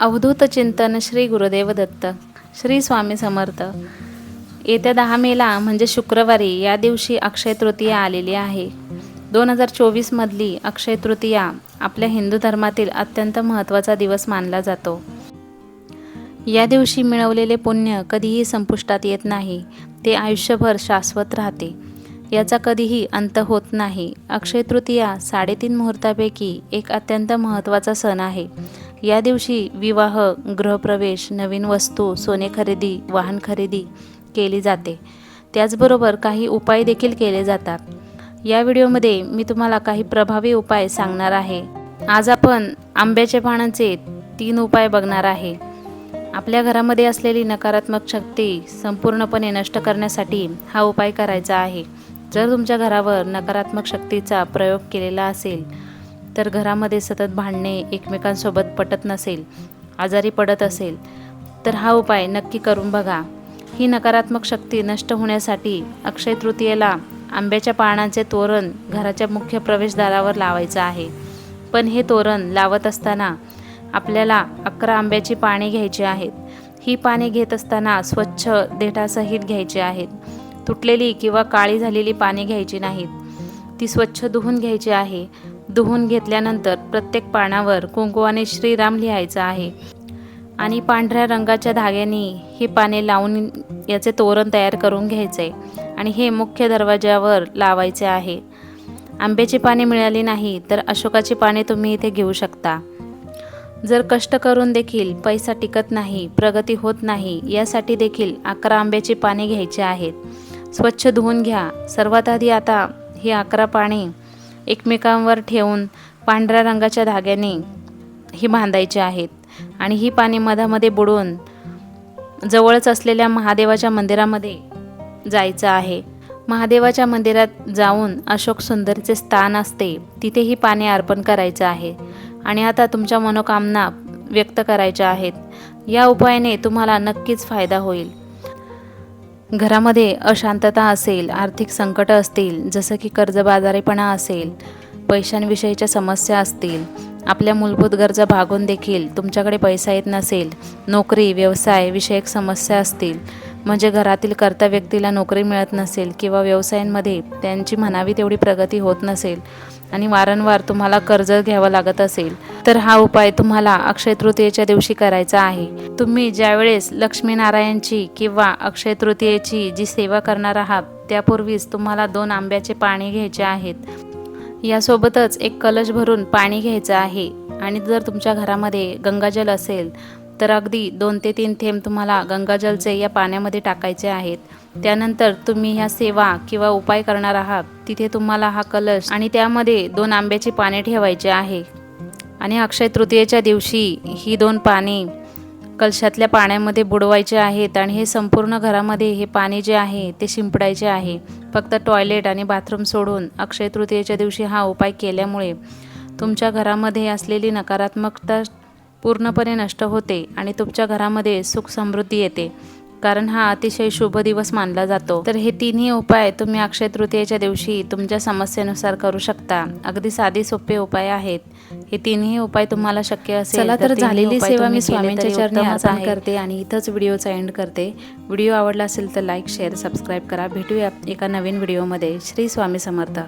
अवधूत चिंतन श्री गुरुदेव दत्त श्री स्वामी समर्थ. येत्या दहा मेला म्हणजे शुक्रवारी या दिवशी अक्षय तृतीया आलेली आहे. दोन हजार चोवीसमधली अक्षय तृतीया आपल्या हिंदू धर्मातील अत्यंत महत्त्वाचा दिवस मानला जातो. या दिवशी मिळवलेले पुण्य कधीही संपुष्टात येत नाही ते आयुष्यभर शाश्वत राहते. याचा कधीही अंत होत नाही. अक्षय तृतीया साडेतीन मुहूर्तापैकी एक अत्यंत महत्त्वाचा सण आहे. या दिवशी विवाह गृहप्रवेश नवीन वस्तू सोने खरेदी वाहन खरेदी केली जाते. त्याचबरोबर काही उपाय देखील केले जातात. या व्हिडिओमध्ये मी तुम्हाला काही प्रभावी उपाय सांगणार आहे. आज आपण आंब्याच्या पानांचे तीन उपाय बघणार आहे. आपल्या घरामध्ये असलेली नकारात्मक शक्ती संपूर्णपणे नष्ट करण्यासाठी हा उपाय करायचा आहे. जर तुमच्या घरावर नकारात्मक शक्तीचा प्रयोग केलेला असेल तर घरामध्ये सतत भांडणे एकमेकांसोबत पटत नसेल आजारी पडत असेल तर हा उपाय नक्की करून बघा. ही नकारात्मक शक्ती नष्ट होण्यासाठी अक्षय तृतीयेला आंब्याच्या पानांचे तोरण घराच्या मुख्य प्रवेशद्वारावर लावायचं आहे. पण हे तोरण लावत असताना आपल्याला अकरा आंब्याची पाने घ्यायची आहेत. ही पाने घेत असताना स्वच्छ देठासहित घ्यायची आहेत. तुटलेली किंवा काळी झालेली पाने घ्यायची नाहीत. ती स्वच्छ धुवून घ्यायची आहे. धुवून घेतल्यानंतर प्रत्येक पानावर कुंकुवाने श्रीराम लिहायचं आहे. आणि पांढऱ्या रंगाच्या धाग्याने ही पाने लावून याचे तोरण तयार करून घ्यायचे आणि हे मुख्य दरवाज्यावर लावायचे आहे. आंब्याची पाने मिळाली नाही तर अशोकाची पाने तुम्ही इथे घेऊ शकता. जर कष्ट करून देखील पैसा टिकत नाही प्रगती होत नाही यासाठी देखील अकरा आंब्याची पाने घ्यायची आहेत. स्वच्छ धुवून घ्या. सर्वात आधी आता ही अकरा पाने एकमेकांवर ठेवून पांढऱ्या रंगाच्या धाग्याने ही बांधायची आहेत. आणि ही पाने मधामध्ये बुडवून जवळच असलेल्या महादेवाच्या मंदिरामध्ये जायचं आहे. महादेवाच्या मंदिरात जाऊन अशोक सुंदरचे स्थान असते तिथे ही पाने अर्पण करायचं आहे. आणि आता तुमच्या मनोकामना व्यक्त करायच्या आहेत. या उपायाने तुम्हाला नक्कीच फायदा होईल. घरामध्ये अशांतता असेल आर्थिक संकट असतील जसं की कर्जबाजारीपणा असेल पैशांविषयीच्या समस्या असतील आपल्या मूलभूत गरजा भागून देखील तुमच्याकडे पैसा येत नसेल नोकरी व्यवसाय विषयक समस्या असतील म्हणजे घरातील कर्ता व्यक्तीला नोकरी मिळत नसेल किंवा व्यवसायांमध्ये त्यांची म्हणावी तेवढी प्रगती होत नसेल आणि वारंवार तुम्हाला कर्ज घ्यावं लागत असेल तर हा उपाय तुम्हाला अक्षय तृतीयेच्या दिवशी करायचा आहे. तुम्ही ज्यावेळेस लक्ष्मीनारायणची किंवा अक्षय तृतीयेची जी सेवा करणार आहात त्यापूर्वीच तुम्हाला दोन आंब्याचे पाणी घ्यायचे आहेत. यासोबतच एक कलश भरून पाणी घ्यायचं आहे. आणि जर तुमच्या घरामध्ये गंगाजल असेल तर अगदी दोन ते तीन थेंब तुम्हाला गंगाजलचे या पाण्यामध्ये टाकायचे आहेत. त्यानंतर तुम्ही ह्या सेवा किंवा उपाय करणार आहात तिथे तुम्हाला हा कलश आणि त्यामध्ये दोन आंब्याची पाने ठेवायचे आहे. आणि अक्षय तृतीयेच्या दिवशी ही दोन पाने कलशातल्या पाण्यामध्ये बुडवायचे आहेत आणि हे संपूर्ण घरामध्ये हे पाणी जे आहे ते शिंपडायचे आहे. फक्त टॉयलेट आणि बाथरूम सोडून अक्षय तृतीयेच्या दिवशी हा उपाय केल्यामुळे तुमच्या घरामध्ये असलेली नकारात्मकता पूर्णपणे नष्ट होते आणि तुमच्या घरामध्ये सुख समृद्धी येते. कारण हा अतिशय शुभ दिवस मानला जातो. तर हे तिन्ही उपाय तुम्ही अक्षय तृतीयेच्या दिवशी तुमच्या समस्येनुसार करू शकता. अगदी साधी सोपे उपाय आहेत. हे तिन्ही उपाय तुम्हाला शक्य असेल चला तर झालेली सेवा मी स्वामींच्या चरणी अर्पण. करते आणि इथंच व्हिडिओचा एंड करते. व्हिडिओ आवडला असेल तर लाईक शेअर सबस्क्राईब करा. भेटूया एका नवीन व्हिडिओमध्ये. श्री स्वामी समर्थ.